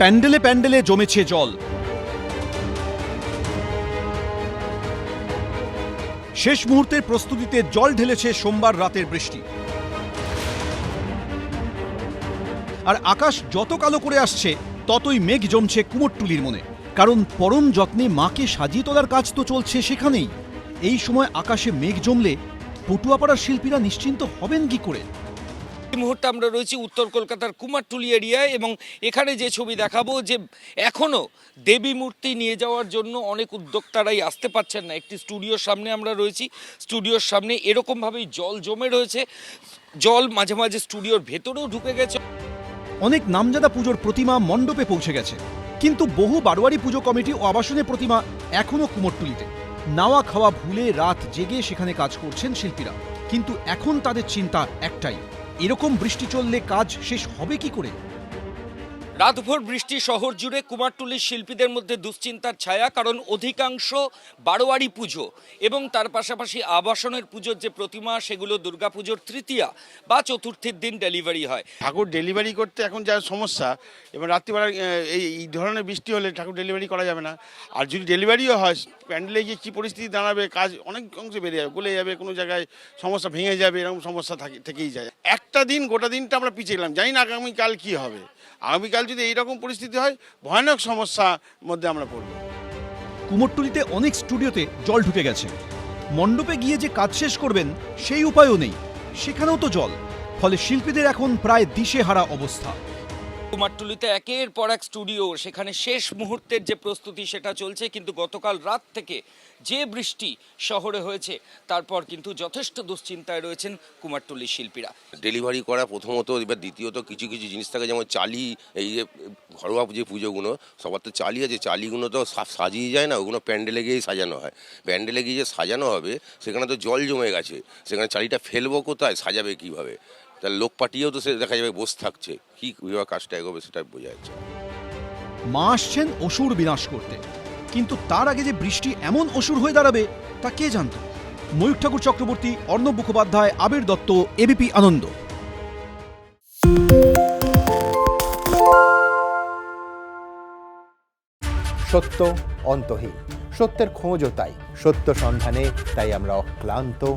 প্যান্ডেলে প্যান্ডেলে জমেছে জল। শেষ মুহূর্তের প্রস্তুতিতে জল ঢেলেছে সোমবার রাতের বৃষ্টি। আর আকাশ যত কালো করে আসছে, ততই মেঘ জমছে কুমোরটুলির মনে। কারণ পরম যত্নে মাকে সাজিয়ে তোলার কাজ তো চলছে সেখানেই। এই সময় আকাশে মেঘ জমলে পটুয়াপাড়ার শিল্পীরা নিশ্চিন্ত হবেন কি করে? এই মুহূর্তে আমরা রয়েছি উত্তর কলকাতার কুমারটুলি এরিয়ায় এবং এখানে যে ছবি দেখাবো যে এখনও দেবী মূর্তি নিয়ে যাওয়ার জন্য অনেক উদ্যোক্তারাই আসতে পারছেন না। একটি স্টুডিওর সামনে আমরা রয়েছি। স্টুডিওর সামনে এরকমভাবেই জল জমে রয়েছে। জল মাঝে মাঝে স্টুডিওর ভেতরেও ঢুকে গেছে। অনেক নামজাদা পুজোর প্রতিমা মণ্ডপে পৌঁছে গেছে। কিন্তু বহু বারোয়ারি পুজো কমিটি ও আবাসনের প্রতিমা এখনও কুমোরটুলিতে। নাওয়া খাওয়া ভুলে রাত জেগে সেখানে কাজ করছেন শিল্পীরা। কিন্তু এখন তাদের চিন্তা একটাই। এরকম বৃষ্টি চললে কাজ শেষ হবে কি করে? রাতভর বৃষ্টি শহর জুড়ে কুমারটুলির শিল্পীদের মধ্যে দুশ্চিন্তার ছায়া, কারণ অধিকাংশ বারোয়ারি পুজো এবং তার পাশাপাশি আবাসনের পুজোর যে প্রতিমা, সেগুলো দুর্গাপুজোর তৃতীয়া বা চতুর্থীর দিন ডেলিভারি হয়। ঠাকুর ডেলিভারি করতে এখন যা সমস্যা এবং রাত্রিবেলা এই ধরনের বৃষ্টি হলে ঠাকুর ডেলিভারি করা যাবে না। আর যদি ডেলিভারিও হয়, প্যান্ডেলে গিয়ে কী পরিস্থিতি দাঁড়াবে, কাজ অনেক অংশে বেড়ে যাবে, গলে যাবে, কোনো জায়গায় সমস্যা ভেঙে যাবে, এরকম সমস্যা থাকে, থেকেই যায়। একটা দিন, গোটা দিনটা আমরা পিছিয়ে গেলাম, জানি না আগামীকাল কী হবে। আগামীকাল যদি এইরকম পরিস্থিতি হয়, ভয়ানক সমস্যার মধ্যে আমরা পড়ব। কুমোরটুলিতে অনেক স্টুডিওতে জল ঢুকে গেছে। মণ্ডপে গিয়ে যে কাজ শেষ করবেন, সেই উপায়ও নেই। সেখানেও তো জল। ফলে শিল্পীদের এখন প্রায় দিশে হারা অবস্থা। কুমারটুলিতে একের পর এক স্টুডিও, সেখানে শেষ মুহূর্তের যে প্রস্তুতি সেটা চলছে, কিন্তু গতকাল রাত থেকে যে বৃষ্টি শহরে হয়েছে, তারপর কিন্তু যথেষ্ট দুশ্চিন্তায় রয়েছেন কুমারটুলির শিল্পীরা। ডেলিভারি করা প্রথমত, এবার দ্বিতীয়ত কিছু কিছু জিনিস থাকে, যেমন চালি, এই যে ঘরোয়া যে পুজোগুলো, সবার তো চালি আছে, চালিগুলো তো সাজিয়ে যায় না, ওগুলো প্যান্ডেলে গিয়েই সাজানো হয়। প্যান্ডেলে গিয়ে যে সাজানো হবে, সেখানে তো জল জমে গেছে, সেখানে চালিটা ফেলব কোথায়, সাজাবে কীভাবে? তার লোক পাঠিয়েও তো সে দেখা যাবে বসে থাকছে। কি কীভাবে কাজটা এগোবে সেটা বোঝা যাচ্ছে। মা আসছেন অসুর বিনাশ করতে। কিন্তু তার আগে যে বৃষ্টি এমন অসুর হয়ে দাঁড়াবে তা কে জানত? ময়ূর ঠাকুর চক্রবর্তী অর্ণব মুখোপাধ্যায় আবির দত্ত এবিপি আনন্দ। সত্য অন্তহীন। সত্যের খোঁজও তাই। সত্য সন্ধানে তাই আমরা অক্লান্ত।